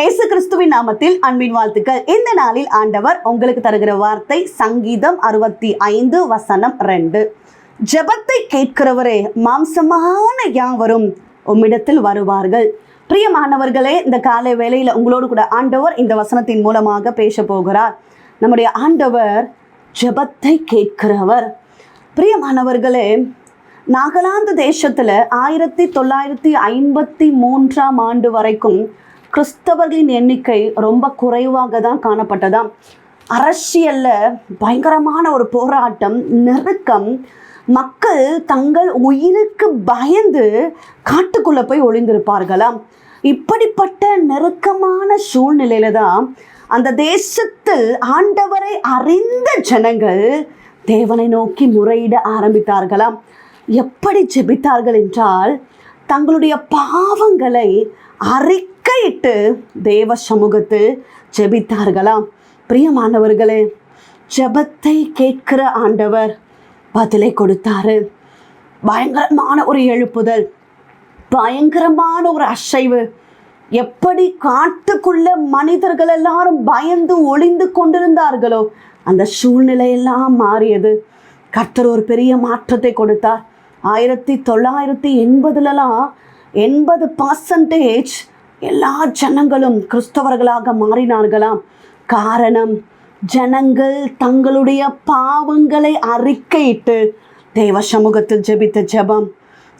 இயேசு கிறிஸ்துவின் நாமத்தில் அன்பின் வாழ்த்துக்கள். இந்த நாளில் ஆண்டவர் உங்களுக்கு தருகிற வார்த்தை சங்கீதம் அறுபத்தி ஐந்து வசனம் ரெண்டு. ஜெபத்தை கேட்கிறவரே மாம்சமான யாவரும் உம்மிடத்தில் வருவார்கள். பிரியமானவர்களே இந்த காலை வேளையில் உங்களோடு கூட ஆண்டவர் இந்த வசனத்தின் மூலமாக பேச போகிறார். நம்முடைய ஆண்டவர் ஜெபத்தை கேட்கிறவர். பிரியமானவர்களே நாகாலாந்து தேசத்தில் ஆயிரத்தி தொள்ளாயிரத்தி ஐம்பத்தி மூன்றாம் ஆண்டு வரைக்கும் கிறிஸ்தவர்களின் எண்ணிக்கை ரொம்ப குறைவாக தான் காணப்பட்டதாம். அரசியலில் பயங்கரமான ஒரு போராட்டம் நெருக்கம். மக்கள் தங்கள் உயிருக்கு பயந்து காட்டுக்குள்ளே போய் ஒளிந்திருப்பார்களாம். இப்படிப்பட்ட நெருக்கமான சூழ்நிலையில தான் அந்த தேசத்தில் ஆண்டவரை அறிந்த ஜனங்கள் தேவனை நோக்கி முறையிட ஆரம்பித்தார்களாம். எப்படி ஜெபித்தார்கள் என்றால் தங்களுடைய பாவங்களை முறையிட்டு தேவ சமூகத்தில் ஜெபித்தார்களாம் பிரியமானவர்களே ஜெபத்தை கேட்கிற ஆண்டவர் பதிலை கொடுத்தாரு. பயங்கரமான ஒரு எழுப்புதல் பயங்கரமான ஒரு அசைவு. எப்படி காட்டுக்குள்ள மனிதர்கள் எல்லாரும் பயந்து ஒளிந்து கொண்டிருந்தார்களோ அந்த சூழ்நிலையெல்லாம் மாறியது. கர்த்தர் ஒரு பெரிய மாற்றத்தை கொடுத்தார். ஆயிரத்தி தொள்ளாயிரத்தி எண்பதுலலாம் எண்பது பர்சன்டேஜ் எல்லா ஜனங்களும் கிறிஸ்தவர்களாக மாறினார்களாம். காரணம் ஜனங்கள் தங்களுடைய பாவங்களை அறிக்கையிட்டு தேவ சமூகத்தில் ஜெபித்த ஜெபம்.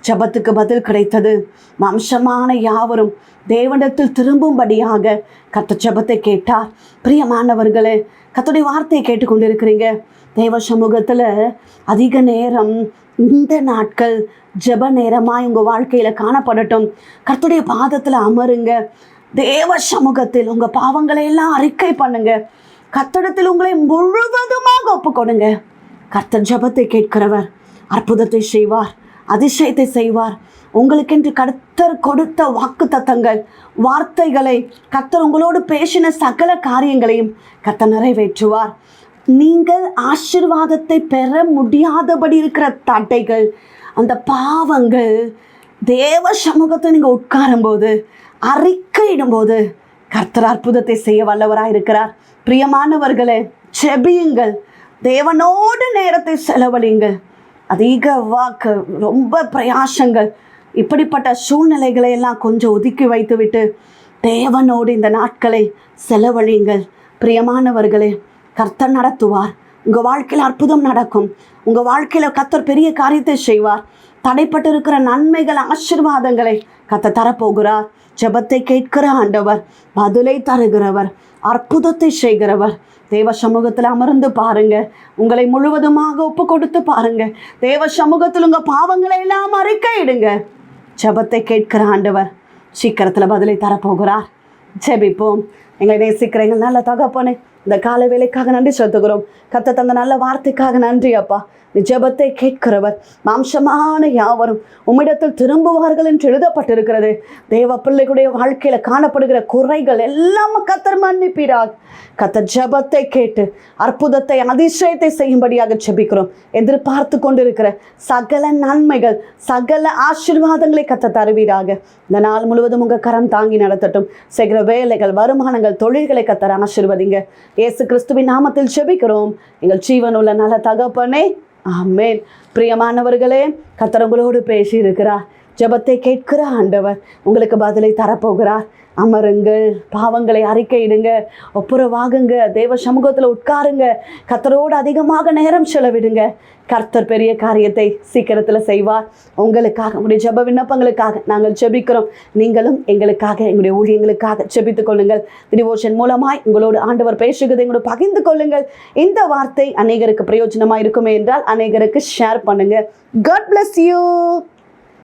ஜெபத்துக்கு பதில் கிடைத்தது. வம்சமான யாவரும் தேவனிடத்தில் திரும்பும்படியாக கத்த ஜெபத்தை கேட்டார். பிரியமானவர்களே கத்துடைய வார்த்தையை கேட்டுக்கொண்டிருக்கிறீங்க. தேவ சமூகத்தில் அதிக நேரம் இந்த நாட்கள் ஜெப நேரமாக உங்கள் வாழ்க்கையில் காணப்படட்டும். கர்த்துடைய பாதத்தில் அமருங்க. தேவ சமூகத்தில் உங்கள் பாவங்களை எல்லாம் அறிக்கை பண்ணுங்க. கத்தடத்தில் உங்களை முழுவதுமாக ஒப்புக்கொடுங்க. கர்த்தர் ஜெபத்தை கேட்கிறவர் அற்புதத்தை செய்வார் அதிசயத்தை செய்வார். உங்களுக்கென்று கர்த்தர் கொடுத்த வாக்கு தத்தங்கள் வார்த்தைகளை கர்த்தர் உங்களோடு பேசின சகல காரியங்களையும் கர்த்தர் நிறைவேற்றுவார். நீங்கள் ஆசிர்வாதத்தை பெற முடியாதபடி இருக்கிற தட்டைகள் அந்த பாவங்கள் தேவ சமூகத்தை நீங்கள் உட்காரும்போது அறிக்கையிடும்போது கர்த்தர் அற்புதத்தை செய்ய வல்லவராக இருக்கிறார். பிரியமானவர்களே செபியுங்கள். தேவனோடு நேரத்தை செலவழியுங்கள். அதிக வாக்கு ரொம்ப பிரயாசங்கள் இப்படிப்பட்ட சூழ்நிலைகளை எல்லாம் கொஞ்சம் ஒதுக்கி வைத்துவிட்டு தேவனோடு இந்த நாட்களை செலவழியுங்கள். பிரியமானவர்களே கர்த்தர் நடத்துவார். உங்கள் வாழ்க்கையில் அற்புதம் நடக்கும். உங்கள் வாழ்க்கையில் கத்தர் பெரிய காரியத்தை செய்வார். தடைப்பட்டு இருக்கிற நன்மைகள் ஆசிர்வாதங்களை கத்த தரப்போகிறார். ஜெபத்தை கேட்கிற ஆண்டவர் பதிலை தருகிறவர் அற்புதத்தை செய்கிறவர். தேவ சமூகத்தில் அமர்ந்து பாருங்க. உங்களை முழுவதுமாக ஒப்பு கொடுத்து பாருங்க. தேவ சமூகத்தில் உங்கள் பாவங்களை எல்லாம் அறிக்கையிடுங்க ஜெபத்தை கேட்கிற ஆண்டவர் சீக்கிரத்தில் பதிலை தரப்போகிறார். ஜெபிப்போம். எங்களை நேசிக்கிற எங்கள் நல்ல தகப்பனே இந்த கால வேலைக்காக நன்றி செலுத்துகிறோம். கத்த தந்த நல்ல வார்த்தைக்காக நன்றி அப்பா. ஜபத்தை ஜெபத்தை கேட்கிறவர் மாம்சமான யாவரும் உம்மிடத்தில் திரும்புவார்கள் என்று எழுதப்பட்டிருக்கிறது. தேவ பிள்ளைகளுடைய வாழ்க்கையில காணப்படுகிற குறைகள் எல்லாம் கத்தர் மன்னிப்பீராக. கத்த ஜெபத்தை கேட்டு அற்புதத்தை அதிசயத்தை செய்யும்படியாக ஜபிக்கிறோம். எதிர்பார்த்து கொண்டிருக்கிற சகல நன்மைகள் சகல ஆசீர்வாதங்களை கத்த தருவீராக. இந்த நாள் முழுவதும் உங்க கரம் தாங்கி நடத்தட்டும். செய்கிற வேலைகள் வருமானங்கள் தொழில்களை கத்தர ஆசிர்வதிங்க. இயேசு கிறிஸ்துவின் நாமத்தில் ஜெபிக்கிறோம் எங்கள் ஜீவனுள்ள நல்ல தகப்பனே ஆமேன். பிரியமானவர்களே கத்தரங்களோடு பேசியிருக்கிறார். ஜபத்தை ஜெபத்தை கேட்கிற ஆண்டவர் உங்களுக்கு பதிலை தரப்போகிறார். அமருங்கள் பாவங்களை அறிக்கையிடுங்க ஒப்புரவாகுங்க தேவ சமூகத்தில் உட்காருங்க கத்தரோடு அதிகமாக நேரம் செலவிடுங்க. கர்த்தர் பெரிய காரியத்தை சீக்கிரத்தில் செய்வார். உங்களுக்காக உங்களுடைய ஜெப விண்ணப்பங்களுக்காக நாங்கள் ஜெபிக்கிறோம். நீங்களும் எங்களுக்காக எங்களுடைய ஊழியங்களுக்காக ஜெபித்துக் கொள்ளுங்கள். டிவோஷன் மூலமாய் உங்களோடு ஆண்டவர் பேசுகிறதை எங்களோட பகிர்ந்து கொள்ளுங்கள். இந்த வார்த்தை அநேகருக்கு பிரயோஜனமாக இருக்குமே என்றால் அநேகருக்கு ஷேர் பண்ணுங்கள் காட் பிளஸ் யூ